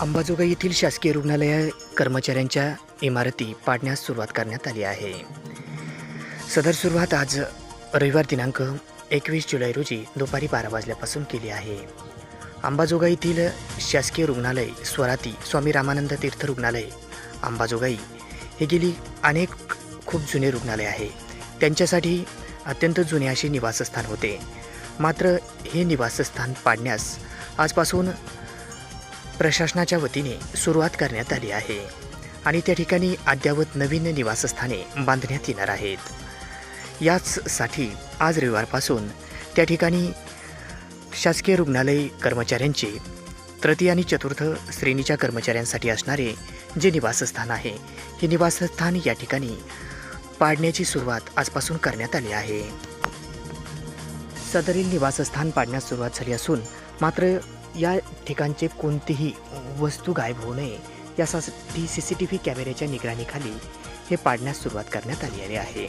अंबाजोगाई येथील शासकीय रुग्णालय कर्मचाऱ्यांच्या इमारती पाडण्यास सुरुवात करण्यात आली आहे. सदर सुरुवात आज रविवार दिनांक एकवीस जुलै रोजी दुपारी बारा वाजल्यापासून केली आहे. अंबाजोगाई येथील शासकीय रुग्णालय स्वराती स्वामी रामानंद तीर्थ रुग्णालय अंबाजोगाई हे गेली अनेक खूप जुने रुग्णालय आहे. त्यांच्यासाठी अत्यंत जुने असे निवासस्थान होते. मात्र हे निवासस्थान पाडण्यास आजपासून प्रशासनाच्या वतीने सुरुवात करण्यात आली आहे. आणि त्या ठिकाणी अद्ययावत नवीन निवासस्थाने बांधण्यात येणार आहेत. याचसाठी आज रविवारपासून त्या ठिकाणी शासकीय रुग्णालय कर्मचाऱ्यांचे तृतीय आणि चतुर्थ श्रेणीच्या कर्मचाऱ्यांसाठी असणारे जे निवासस्थान आहे हे निवासस्थान या ठिकाणी पाडण्याची सुरुवात आजपासून करण्यात आली आहे. सदरील निवासस्थान पाडण्यास सुरुवात झाली असून मात्र या ठिकाणचे कोणतीही वस्तू गायब होऊ नये यासाठी सी सी टी व्ही कॅमेऱ्याच्या निगराणीखाली हे पाडण्यास सुरुवात करण्यात आलेली आहे.